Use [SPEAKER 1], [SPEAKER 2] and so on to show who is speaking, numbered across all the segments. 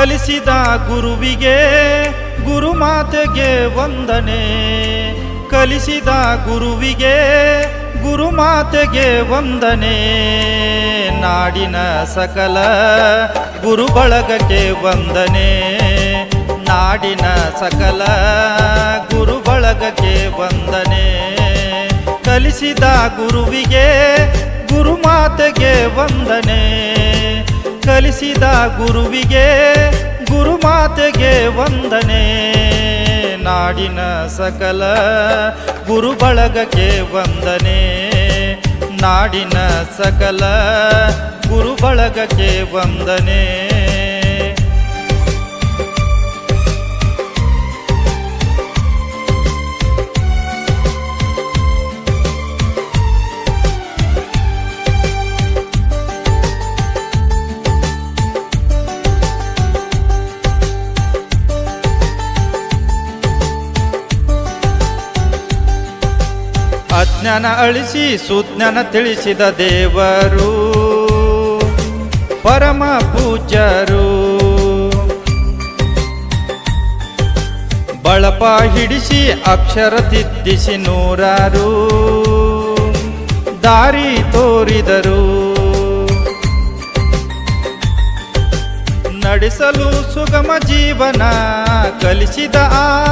[SPEAKER 1] ಕಲಿಸಿದ ಗುರುವಿಗೆ ಗುರುಮಾತೆಗೆ ವಂದನೆ. ಕಲಿಸಿದ ಗುರುವಿಗೆ ಗುರುಮಾತೆಗೆ ವಂದನೆ. ನಾಡಿನ ಸಕಲ ಗುರು ಬಳಗಕ್ಕೆ ವಂದನೆ. ನಾಡಿನ ಸಕಲ ಗುರು ಬಳಗಕ್ಕೆ ವಂದನೆ. ಕಲಿಸಿದ ಗುರುವಿಗೆ ಗುರುಮಾತೆಗೆ ವಂದನೆ. ಕಲಿಸಿದ ಗುರುವಿಗೆ ಗುರುಮಾತೆಗೆ ವಂದನೆ. ನಾಡಿನ ಸಕಲ ಗುರು ಬಳಗಕ್ಕೆ ವಂದನೆ. ನಾಡಿನ ಸಕಲ ಗುರು ಬಳಗಕ್ಕೆ ವಂದನೆ. ಅಜ್ಞಾನ ಅಳಿಸಿ ಸುಜ್ಞಾನ ತಿಳಿಸಿದ ದೇವರು. ಪರಮ ಪೂಜ್ಯರು. ಬಳಪ ಹಿಡಿಸಿ ಅಕ್ಷರ ತಿದ್ದಿಸಿ ನೂರಾರು. ದಾರಿ ತೋರಿದರು. ನಡೆಸಲು ಸುಗಮ ಜೀವನ ಕಲಿಸಿದ ಆ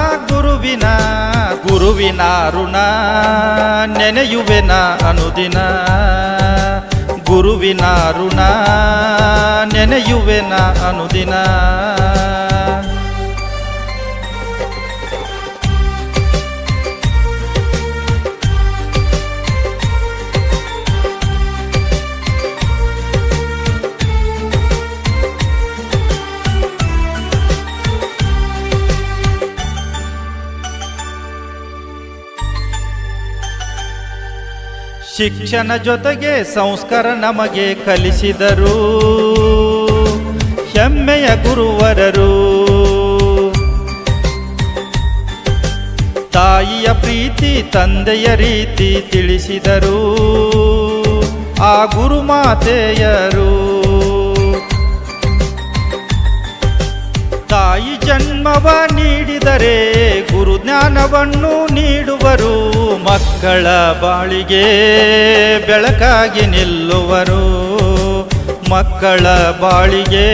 [SPEAKER 1] ಗುರುವಿನ ಋಣ ನೆನೆಯುವೆನ ಅನುದಿನ. ಗುರುವಿನ ಋಣ ನೆನೆಯುವೆನ ಅನುದಿನ. ಶಿಕ್ಷಣ ಜೊತೆಗೆ ಸಂಸ್ಕಾರ ನಮಗೆ ಕಲಿಸಿದರು. ಹೆಮ್ಮೆಯ ಗುರುವರರು. ತಾಯಿಯ ಪ್ರೀತಿ, ತಂದೆಯ ರೀತಿ ತಿಳಿಸಿದರು. ಆ ಗುರುಮಾತೆಯರು. ತಾಯಿ ಜನ್ಮವ ನೀಡಿದರೆ ಗುರು ಜ್ಞಾನವನ್ನು ನೀಡುವರು. ಮಕ್ಕಳ ಬಾಳಿಗೆ ಬೆಳಕಾಗಿ ನಿಲ್ಲುವರು. ಮಕ್ಕಳ ಬಾಳಿಗೆ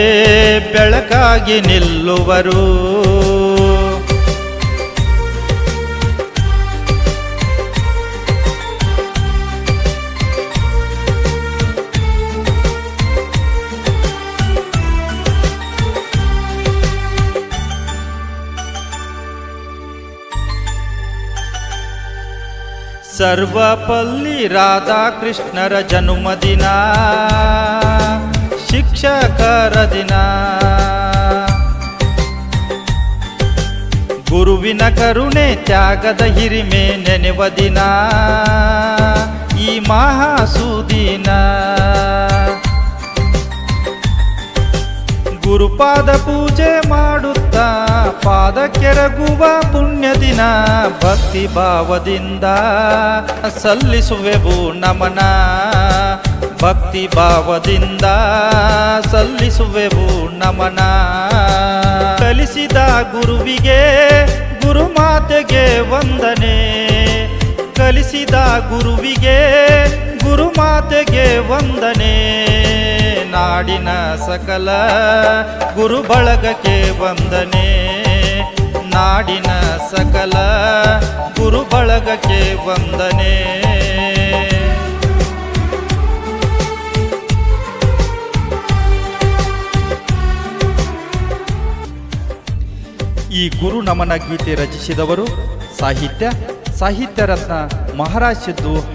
[SPEAKER 1] ಬೆಳಕಾಗಿ ನಿಲ್ಲುವರು. ಸರ್ವಪಲ್ಲಿ ರಾಧಾಕೃಷ್ಣರ ಜನ್ಮದಿನ ಶಿಕ್ಷಕರ ದಿನ. ಗುರುವಿನ ಕರುಣೆ ತ್ಯಾಗದ ಹಿರಿಮೆ ನೆನೆವ ದಿನ, ಈ ಮಹಾಸುದಿನ. ಗುರುಪಾದ ಪೂಜೆ ಮಾಡುತ್ತಾ ಪಾದ ಕೆರಗುವ ಪುಣ್ಯ ದಿನ ಭಕ್ತಿ ಭಾವದಿಂದ ಸಲ್ಲಿಸುವೆವು ನಮನ. ಭಕ್ತಿ ಭಾವದಿಂದ ಸಲ್ಲಿಸುವೆವು ನಮನ. ಕಲಿಸಿದ ಗುರುವಿಗೆ ಗುರುಮಾತೆಗೆ ವಂದನೆ. ಕಲಿಸಿದ ಗುರುವಿಗೆ ಗುರುಮಾತೆಗೆ ವಂದನೆ. ನಾಡಿನ ಸಕಲ ಗುರು ಬಳಗಕ್ಕೆ ವಂದನೆ. ನಾಡಿನ ಸಕಲ ಗುರು ಬಳಗಕ್ಕೆ ವಂದನೆ. ಈ ಗುರು ನಮನ ಗೀತೆ ರಚಿಸಿದವರು ಸಾಹಿತ್ಯ ಸಾಹಿತ್ಯ ರತ್ನ ಮಹಾರಾಜ್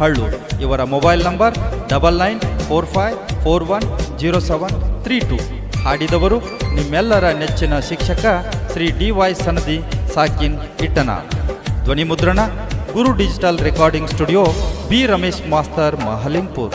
[SPEAKER 1] ಹಳ್ಳು. ಇವರ mobile number double nine four five four one zero seven three two. ಹಾಡಿದವರು ನಿಮ್ಮೆಲ್ಲರ ನೆಚ್ಚಿನ ಶಿಕ್ಷಕ ಶ್ರೀ ಡಿ ವೈ ಸನದಿ ಸಾಕಿನ್ ಇಟ್ಟನ ಧ್ವನಿ ಮುದ್ರಣ Guru digital recording studio, B Ramesh master Mahalingpur